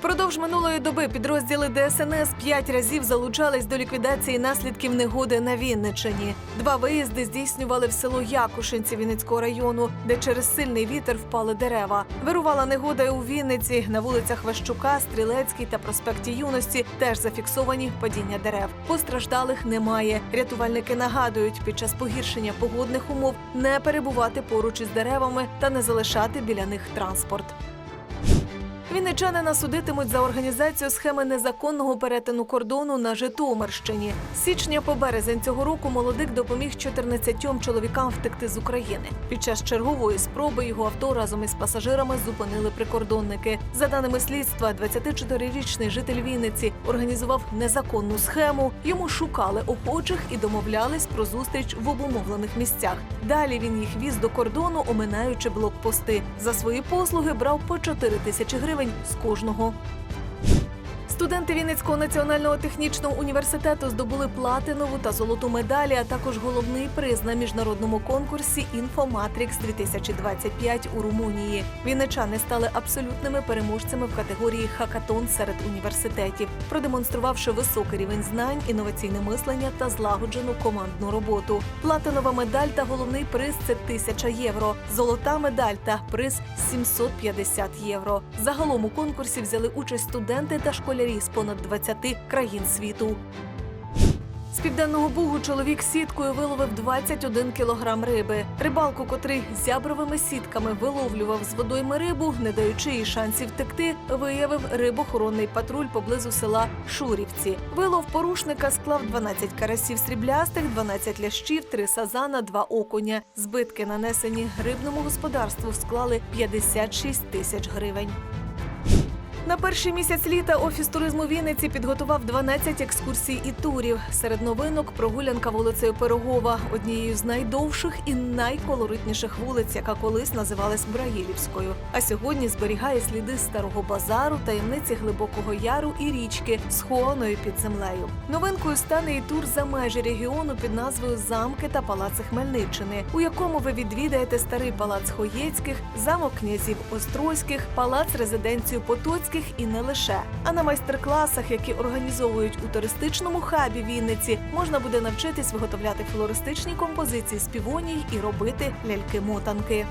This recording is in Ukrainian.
Впродовж минулої доби підрозділи ДСНС п'ять разів залучались до ліквідації наслідків негоди на Вінниччині. Два виїзди здійснювали в село Якушинці Вінницького району, де через сильний вітер впали дерева. Вирувала негода у Вінниці на вулицях Ващука, Стрілецькій та проспекті Юності теж зафіксовані падіння дерев. Постраждалих немає. Рятувальники нагадують, під час погіршення погодних умов не перебувати поруч із деревами та не залишати біля них транспорт. Вінничанина судитимуть за організацію схеми незаконного перетину кордону на Житомирщині. Січня по березень цього року молодик допоміг 14 чоловікам втекти з України. Під час чергової спроби його авто разом із пасажирами зупинили прикордонники. За даними слідства, 24-річний житель Вінниці організував незаконну схему. Йому шукали охочих і домовлялись про зустріч в обумовлених місцях. Далі він їх віз до кордону, оминаючи блокпости. За свої послуги брав по 4 тисячі гривень з кожного. Студенти Вінницького національного технічного університету здобули платинову та золоту медалі, а також головний приз на міжнародному конкурсі «Інфоматрікс 2025 у Румунії. Вінничани стали абсолютними переможцями в категорії хакатон серед університетів, продемонструвавши високий рівень знань, інноваційне мислення та злагоджену командну роботу. Платинова медаль та головний приз це 1000 євро. Золота медаль та приз 750 євро. Загалом у конкурсі взяли участь студенти та школярі з понад 20 країн світу. З південного бугу чоловік сіткою виловив 21 кілограм риби. Рибалку, котрий зябровими сітками виловлював з водойми рибу, не даючи їй шансів втекти, виявив рибохоронний патруль поблизу села Шурівці. Вилов порушника склав 12 карасів сріблястих, 12 лящів, 3 сазана, 2 окуня. Збитки, нанесені рибному господарству, склали 56 тисяч гривень. На перший місяць літа офіс туризму Вінниці підготував 12 екскурсій і турів. Серед новинок прогулянка вулицею Пирогова, однією з найдовших і найколоритніших вулиць, яка колись називалась Браїлівською. А сьогодні зберігає сліди старого базару, таємниці глибокого яру і річки, схованої під землею. Новинкою стане і тур за межі регіону під назвою Замки та палаци Хмельниччини, у якому ви відвідаєте старий палац Хоєцьких, замок князів Острозьких, палац резиденцію Потоцьких і не лише. А на майстер-класах, які організовують у туристичному хабі Вінниці, можна буде навчитись виготовляти флористичні композиції з півоній і робити ляльки-мотанки.